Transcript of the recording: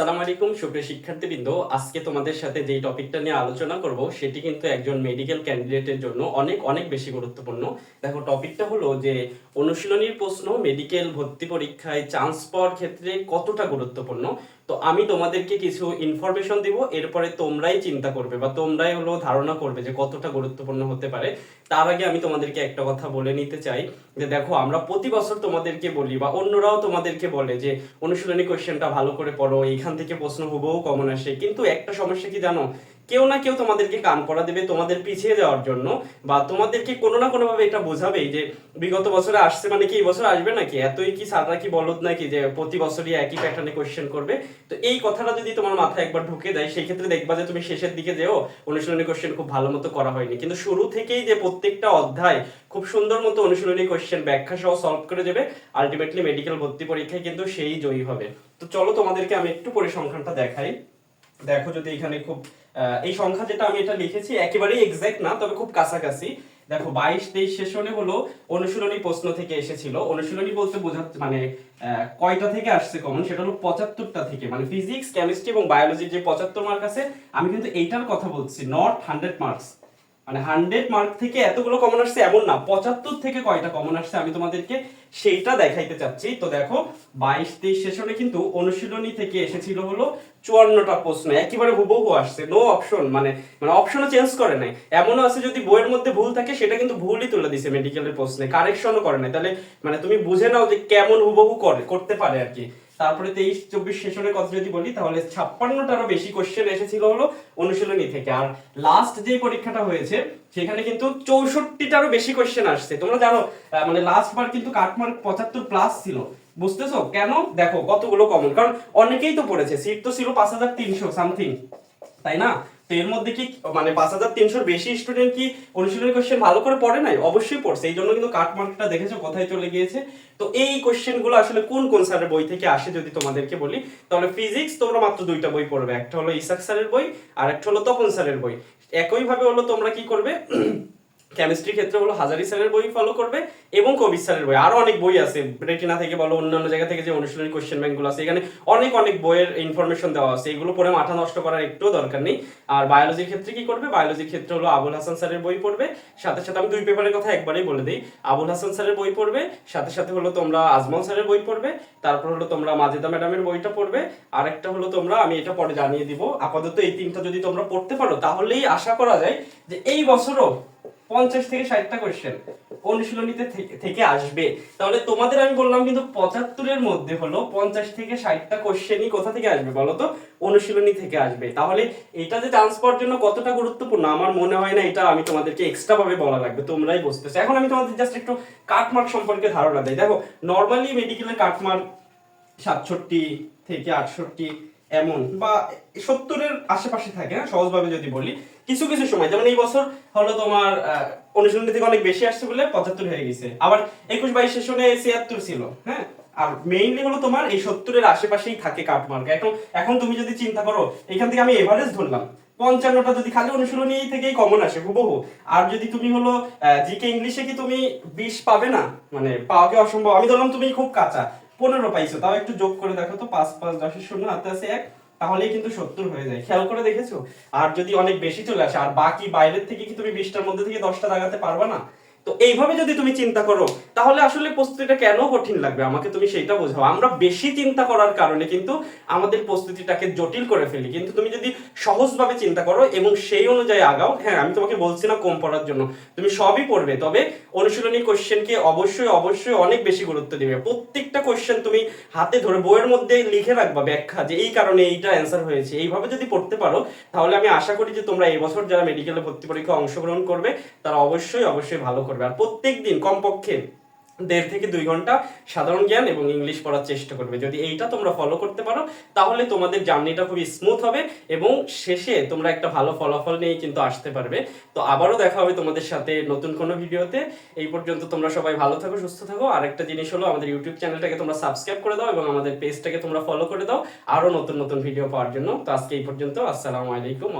আসসালামু আলাইকুম, সুপ্রিয় শিক্ষার্থীবৃন্দ। আজকে তোমাদের সাথে যেই টপিকটা নিয়ে আলোচনা করব, সেটি কিন্তু একজন মেডিকেল ক্যান্ডিডেটের জন্য অনেক অনেক বেশি গুরুত্বপূর্ণ। দেখো, টপিকটা হলো যে অনুশীলনীর প্রশ্ন মেডিকেল ভর্তি পরীক্ষায় চান্স পাওয়ার ক্ষেত্রে কতটা গুরুত্বপূর্ণ? তো আমি তোমাদেরকে কিছু ইনফরমেশন দিব, এরপরে তোমরাই চিন্তা করবে বা তোমরাই হলো ধারণা করবে যে কতটা গুরুত্বপূর্ণ হতে পারে। তার আগে আমি তোমাদেরকে একটা কথা বলে নিতে চাই যে দেখো, আমরা প্রতি বছর তোমাদেরকে বলি বা অন্যরাও তোমাদেরকে বলে যে, অনুশীলনী কোয়েশ্চেনটা ভালো করে পড়ো, এইখান থেকে প্রশ্ন হুবহু কমন আসে। কিন্তু একটা সমস্যা কি জানো? কেউ না কেউ তোমাদেরকে কান পড়া দেবে তোমাদের পিছিয়ে যাওয়ার জন্য বা তোমাদেরকে কোনো না কোনো ভাবে এটা বোঝাবেই যে বিগত বছরে আসছে মানে কি এই বছর আসবে নাকি? এতই কি স্যাররা কি বলদ নাকি যে প্রতি বছরই একই প্যাটার্নে কোয়েশ্চেন করবে? তো এই কথাটা যদি তোমার মাথায় একবার ঢুকে দেয় সেই ক্ষেত্রে দেখবা যে তুমি শেষের দিকে যেও অনুশীলনী কোয়েশ্চেন খুব ভালো মতো করা হয়নি। কিন্তু শুরু থেকেই যে প্রত্যেকটা অধ্যায় খুব সুন্দর মতো অনুশীলনী কোয়েশ্চেন ব্যাখ্যা সহ সলভ করে দেবে আলটিমেটলি মেডিকেল ভর্তি পরীক্ষায় কিন্তু সেই জয়ী হবে। তো চলো তোমাদেরকে আমি একটু পরিসংখ্যানটা দেখাই। দেখো যদি এখানে খুব এই সংখ্যা যেটা আমি এটা লিখেছি, একেবারেই এক্সাক্ট না, তবে খুব কাছাকাছি। দেখো, বাইশ, তেইশ সেশনে হলো অনুশীলনী প্রশ্ন থেকে এসেছিল। অনুশীলনী বলতে বোঝাচ্ছে মানে কয়টা থেকে আসছে কমন সেটা হলো পঁচাত্তরটা থেকে। মানে ফিজিক্স কেমিস্ট্রি এবং বায়োলজির যে পঁচাত্তর মার্ক আছে, আমি কিন্তু এইটার কথা বলছি নট হান্ড্রেড মার্কস মানে হান্ড্রেড মার্ক থেকে এতগুলো কমন আসছে এমন না, পঁচাত্তর থেকে কয়টা কমন আসছে আমি তোমাদেরকে সেইটা দেখাইতে চাচ্ছি। তো দেখো, বাইশ, তেইশ সেশনে কিন্তু অনুশীলনী থেকে এসেছিল হলো চুয়ান্নটা প্রশ্ন, একেবারে হুবহু আসছে নো অপশন মানে মানে অপশনও চেঞ্জ করে নাই। এমনও আছে যদি বইয়ের মধ্যে ভুল থাকে, সেটা কিন্তু ভুলই তুলে দিছে মেডিকেলের প্রশ্নে কারেকশনও করে নাই। তাহলে মানে তুমি বুঝে নাও যে কেমন হুবহু করে, করতে পারে আর কি। তারপরে তেইশ, চব্বিশ সেশনের কথা যদি বলি, তাহলে ছাপ্পান্নটারও বেশি কোশ্চেন এসেছিল হলো অনুশীলনী থেকে। আর লাস্ট যে পরীক্ষাটা হয়েছে, সেখানে কিন্তু চৌষট্টিটারও বেশি কোশ্চেন আসছে। তোমরা জানো মানে লাস্ট বার কিন্তু কাটমার্ক পঁচাত্তর প্লাস ছিল। বুঝতেছো? কেন? দেখো, কতগুলো কমন কারণ অনেকেই তো পড়েছে। সিট তো ছিল পাঁচ হাজার তিনশো সামথিং তাই না? তো এর মধ্যে কি মানে পাঁচ হাজার তিনশোর বেশি স্টুডেন্ট কি অনুশীলনী কোশ্চেন ভালো করে পড়ে নাই? অবশ্যই পড়ছে, এই জন্য কিন্তু কাট মার্কটা দেখেছ, কোথায় চলে গিয়েছে। তো এই কোশ্চেনগুলো আসলে কোন কোন স্যারের বই থেকে আসে যদি তোমাদেরকে বলি? তাহলে ফিজিক্স তোমরা মাত্র দুইটা বই পড়বে, একটা হলো ইসাক স্যারের বই, আর একটা হলো তপন স্যারের বই। একই ভাবে হলো তোমরা কি করবে? কেমিস্ট্রি ক্ষেত্রে হলো হাজারি স্যারের বই ফলো করবে এবং কবির স্যারের বই। আরও অনেক বই আছে। রেটিনা থেকে বলো, অন্যান্য জায়গা থেকে যে অনুশীলনী কোশ্চেন ব্যাংকগুলো আছে, এখানে অনেক অনেক বইয়ের ইনফরমেশন দেওয়া আছে। এগুলো পড়ে মাথা নষ্ট করার একটুও দরকার নেই। আর বায়োলজির ক্ষেত্রে কি করবে? বায়োলজির ক্ষেত্রে হলো আবুল হাসান স্যারের বই পড়বে। সাথে সাথে আমি দুই পেপারের কথা একবারেই বলে দিই। আবুল হাসান স্যারের বই পড়বে, সাথে সাথে হলো তোমরা আজমল স্যারের বই পড়বে, তারপর হলো তোমরা মাজেদা ম্যাডামের বইটা পড়বে। আরেকটা হলো তোমরা, আমি এটা পরে জানিয়ে দিব। আপাতত এই তিনটা যদি তোমরা পড়তে পারো, তাহলেই আশা করা যায় যে এই বছরও পঞ্চাশ থেকে ষাটটা কোয়েশ্চেন অনুশীলনীতে থেকে- আসবে। তাহলে তোমাদের আমি বললাম কিন্তু পঁচাত্তরের মধ্যে হলো পঞ্চাশ থেকে ষাটটা কোশ্চেনই কোথা থেকে আসবে বলো তো? অনুশীলনী থেকে আসবে। তাহলে এটা যে চান্স পাওয়ার জন্য কতটা গুরুত্বপূর্ণ, আমার মনে হয় না এটা আমি তোমাদেরকে এক্সট্রা ভাবে বলা লাগবে, তোমরাই বুঝতেছো। এখন আমি তোমাদের জাস্ট একটু কাটমার্ক সম্পর্কে ধারণা দেই। দেখো নর্মালি মেডিকেলের কাটমার্ক সাতষট্টি থেকে আটষট্টি এমন বা সত্তরের আশেপাশে থাকে হ্যাঁ সহজভাবে যদি বলি। কিছু কিছু সময়, যেমন এই বছর হলো তোমার অনুশীলনী থেকে অনেক বেশি আসছে বলে পঁচাত্তর হয়ে গেছে। আবার একুশ বাইশ সেশনে ছিয়াত্তর ছিল হ্যাঁ? আর মেইনলি হলো তোমার এই সত্তরের আশেপাশেই থাকে কাটমার্ক এখন এখন তুমি যদি চিন্তা করো, এখান থেকে আমি এভারেজ ধরলাম। পঞ্চান্নটা যদি খালি অনুশীলনী থেকেই কমন আসে, হুবহু। আর যদি তুমি হলো জিকে ইংলিশে কি তুমি বিশ পাবে না? মানে পাওয়া কি অসম্ভব? আমি ধরলাম তুমি খুব কাঁচা। পনেরো পাইছো, তাও একটু যোগ করে দেখো তো, পাঁচ পাঁচ দশের শূন্য হাতে আছে এক তাহলে কিন্তু সত্তর হয়ে যায়। খেয়াল করে দেখেছ? আর যদি অনেক বেশি চলে আসে, আর বাকি বাইরের থেকে কি তুমি বিশটার মধ্যে থেকে দশটা লাগাতে পারবা না? তো এইভাবে যদি তুমি চিন্তা করো, তাহলে আসলে প্রস্তুতিটা কেন কঠিন লাগবে? আমাকে তুমি সেইটা বোঝাও। আমরা বেশি চিন্তা করার কারণে কিন্তু আমাদের প্রস্তুতিটাকে জটিল করে ফেলি। কিন্তু তুমি যদি সহজভাবে চিন্তা করো এবং সেই অনুযায়ী আগাও হ্যাঁ আমি তোমাকে বলছি না কম পড়ার জন্য। তুমি সবই পড়বে, তবে অনুশীলনী কোশ্চেনকে অবশ্যই অবশ্যই অনেক বেশি গুরুত্ব দিবে। প্রত্যেকটা কোশ্চেন তুমি হাতে ধরে বইয়ের মধ্যে লিখে রাখবা ব্যাখ্যা যে, এই কারণে এইটা অ্যান্সার হয়েছে। এইভাবে যদি পড়তে পারো, তাহলে আমি আশা করি যে তোমরা এই বছর যারা মেডিকেলে ভর্তি পরীক্ষা অংশগ্রহণ করবে, তারা অবশ্যই অবশ্যই ভালো করবে। আর প্রত্যেক দিন কমপক্ষে দেড় থেকে দুই ঘণ্টা সাধারণ জ্ঞান এবং ইংলিশ পড়ার চেষ্টা করবে। যদি এইটা তোমরা ফলো করতে পারো, তাহলে তোমাদের জার্নিটা খুবই স্মুথ হবে এবং শেষে তোমরা একটা ভালো ফলাফল নিয়ে কিন্তু আসতে পারবে। তো আবারও দেখা হবে তোমাদের সাথে নতুন কোনো ভিডিওতে। এই পর্যন্ত তোমরা সবাই ভালো থাকো, সুস্থ থাকো। আরেকটা জিনিস হলো, আমাদের ইউটিউব চ্যানেলটাকে তোমরা সাবস্ক্রাইব করে দাও এবং আমাদের পেজটাকে তোমরা ফলো করে দাও। আরও নতুন নতুন ভিডিও পাওয়ার জন্য। তো আজকে এই পর্যন্ত। আসসালামু আলাইকুম